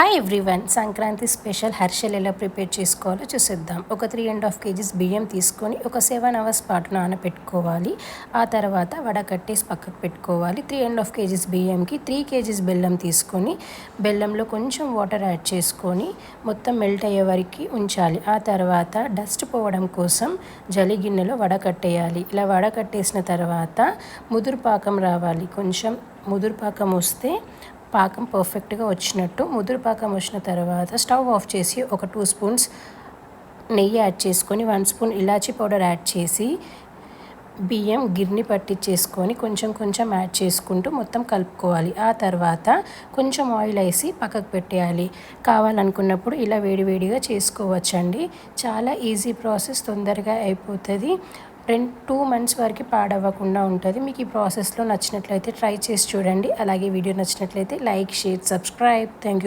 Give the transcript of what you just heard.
Hi everyone Sankranti special హర్షల్ ఎలా prepare చేసుకోవాలో చూసేద్దాం. ఒక త్రీ అండ్ హాఫ్ కేజీస్ బియ్యం తీసుకొని ఒక సెవెన్ అవర్స్ పాటు నానబెట్టుకోవాలి. ఆ తర్వాత వడకట్టేసి పక్కకు పెట్టుకోవాలి. త్రీ అండ్ హాఫ్ కేజీస్ బియ్యంకి త్రీ కేజీస్ బెల్లం తీసుకొని బెల్లంలో కొంచెం వాటర్ యాడ్ చేసుకొని మొత్తం మెల్ట్ అయ్యే వరకు ఉంచాలి. ఆ తర్వాత డస్ట్ పోవడం కోసం జలి గిన్నెలో వడకట్టేయాలి ఇలా వడకట్టేసిన తర్వాత ముదురు పాకం రావాలి. కొంచెం ముదురు పాకం వస్తే పాకం పర్ఫెక్ట్గా వచ్చినట్టు ముదురు పాకం వచ్చిన తర్వాత స్టవ్ ఆఫ్ చేసి ఒక టూ స్పూన్స్ నెయ్యి యాడ్ చేసుకొని వన్ స్పూన్ ఇలాచీ పౌడర్ యాడ్ చేసి బియ్యం గిర్ని పట్టించేసుకొని కొంచెం కొంచెం యాడ్ చేసుకుంటూ మొత్తం కలుపుకోవాలి. ఆ తర్వాత కొంచెం ఆయిల్ వేసి పక్కకు పెట్టేయాలి. కావాలనుకున్నప్పుడు ఇలా వేడివేడిగా చేసుకోవచ్చండి. చాలా ఈజీ ప్రాసెస్ తొందరగా అయిపోతుంది. రెండు టూ మంత్స్ వరకు పాడవ్వకుండా ఉంటుంది. మీకు ఈ ప్రాసెస్లో నచ్చినట్లయితే ట్రై చేసి చూడండి. అలాగే వీడియో నచ్చినట్లయితే like share subscribe thank you